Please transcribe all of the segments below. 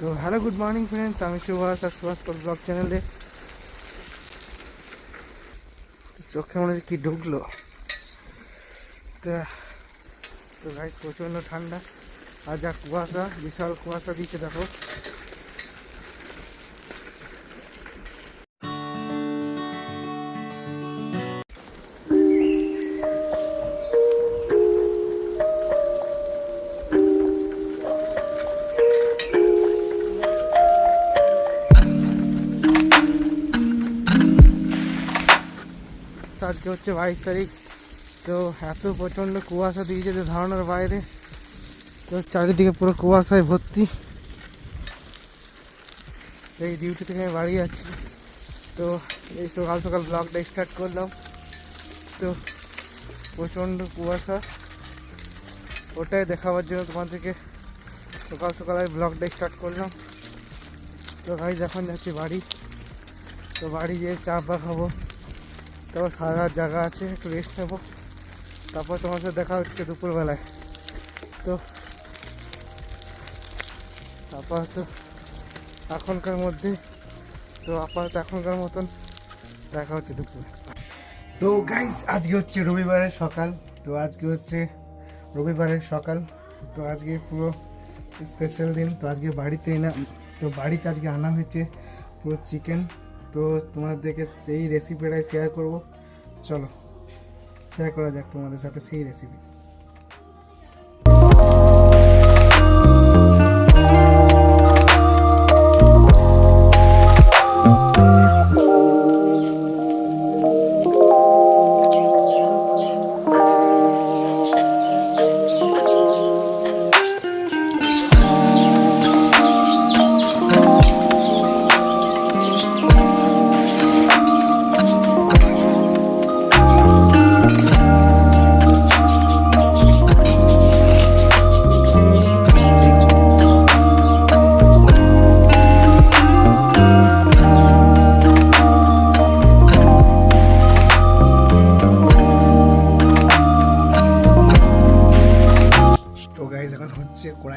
তো hello good morning friends আমি সুভাষ আর Subhash blog চ্যানেলে চোখে মনে হচ্ছে কি ঢুকলো তো গাইস প্রচণ্ড ঠান্ডা আর যা কুয়াশা বিশাল কুয়াশা দিচ্ছে দেখো আজকে হচ্ছে বাইশ তারিখ। তো এত প্রচণ্ড কুয়াশা দিয়েছে যে ধারণার বাইরে। তো চারিদিকে পুরো কুয়াশায় ভর্তি। এই ডিউটি থেকে আমি বাড়ি যাচ্ছি। তো এই সকাল সকাল ব্লগটা স্টার্ট করলাম। তো প্রচণ্ড কুয়াশা। ওটাই দেখাবার জন্য তোমাদেরকে সকাল সকাল আমি ব্লগটা স্টার্ট করলাম। তো ভাই যখন যাচ্ছি বাড়ি। তো বাড়ি গিয়ে চা পা খাব। তারপর সারা রাত জায়গা আছে, একটু রেস্ট নেব। তারপর তোমার সাথে দেখা হচ্ছে দুপুরবেলায়। তো আপাতত এখনকার মধ্যে, তো আপাতত এখনকার মতন দেখা হচ্ছে দুপুর। তো গাইস আজকে হচ্ছে রবিবারের সকাল। তো আজকে হচ্ছে রবিবারের সকাল। তো আজকে পুরো স্পেশাল দিন। তো আজকে বাড়িতে না, তো বাড়িতে আজকে আনা হয়েছে পুরো চিকেন তো তোমাদেরকে সেই রেসিপিটাই শেয়ার করব। চলো শেয়ার করা যাক তোমাদের সাথে সেই রেসিপি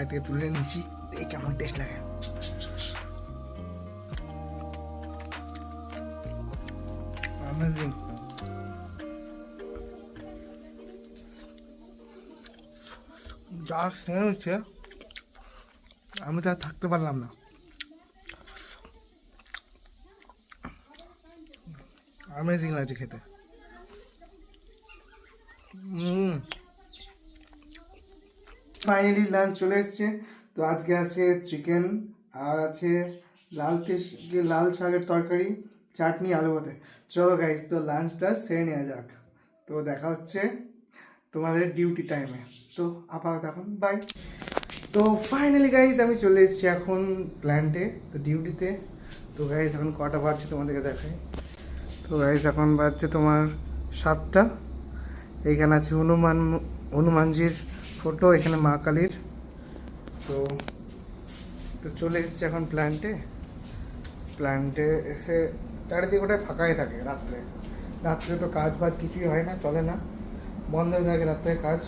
কড়াই থেকে তুলে নিচ্ছি এই কেমন টেস্ট লাগে। অ্যামেজিং যা সেরে হচ্ছে আমি তো আর থাকতে পারলাম না। অ্যামেজিং লাগছে খেতে। হুম ফাইনালি লাঞ্চ চলে এসছে। তো আজকে আছে চিকেন আর আছে লাল তিস লাল শাকের তরকারি, চাটনি, আলু ভাতে। চলো গাইস তো লাঞ্চটা সেরে নেওয়া যাক। তো দেখা হচ্ছে তোমাদের ডিউটি টাইমে তো আপাতত এখন বাই তো ফাইনালি গাইস আমি চলে এসেছি এখন প্ল্যান্টে তো ডিউটিতে তো। গাইস এখন কটা বাজছে তোমাদেরকে দেখাই। তো গাইস এখন বাজছে তোমার সাতটা। এইখানে আছে হনুমান, হনুমানজির ফটো এখানে মা কালীর। তো তো চলে এসেছি এখন প্ল্যান্টে প্ল্যান্টে এসে চারিদিকে ওটাই ফাঁকাই থাকে রাত্রে। রাত্রে তো কাজ বাজ কিছুই হয় না, চলে না। বন্ধ হয়ে থাকে রাত্রে কাজ।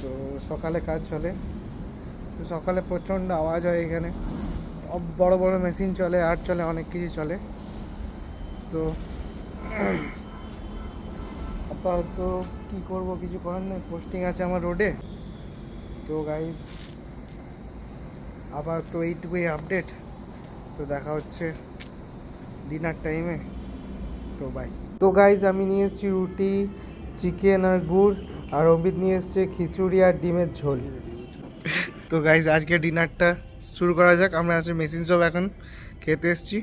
তো সকালে কাজ চলে। তো সকালে প্রচণ্ড আওয়াজ হয় এখানে। বড় বড় মেশিন চলে, আর চলে, অনেক কিছু চলে। তো আপাতত কী করব, কিছু করার নেই। পোস্টিং আছে আমার রোডে তো গাইজ আবার তো এইটুকুই আপডেট তো দেখা হচ্ছে ডিনার টাইমে তো বাই তো গাইজ আমি নিয়ে এসেছি রুটি চিকেন আর গুড়, আর অমিত নিয়ে এসছে খিচুড়ি আর ডিমের ঝোল। তো গাইজ আজকে ডিনারটা শুরু করা যাক। আমরা আজকে মেশিন সব এখন। খেতে এসছি।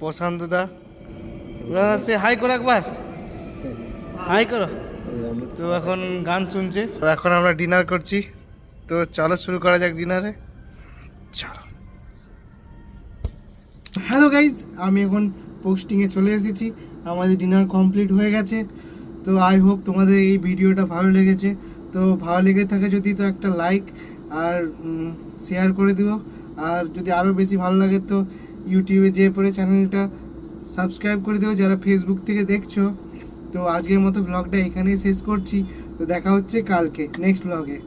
প্রশান্ত দা সে হাই করে একবার। হাই করো। তো এখন গান শুনছে। তো এখন আমরা ডিনার করছি। তো চলো শুরু করা যাক ডিনারে। চলো। হ্যালো গাইজ আমি এখন পোস্টিংয়ে চলে এসেছি। আমাদের ডিনার কমপ্লিট হয়ে গেছে। তো আই হোপ তোমাদের এই ভিডিওটা ভালো লেগেছে। তো ভালো লেগে থাকে যদি তো একটা লাইক আর শেয়ার করে দিও। আর যদি আরও বেশি ভালো লাগে তো ইউটিউবে যেয়ে পড়ে চ্যানেলটা সাবস্ক্রাইব করে দিও। যারা ফেসবুক থেকে দেখছ তো আজকের মতো ব্লগটা এখানেই শেষ করছি। তো দেখা হচ্ছে কালকে নেক্সট ব্লগে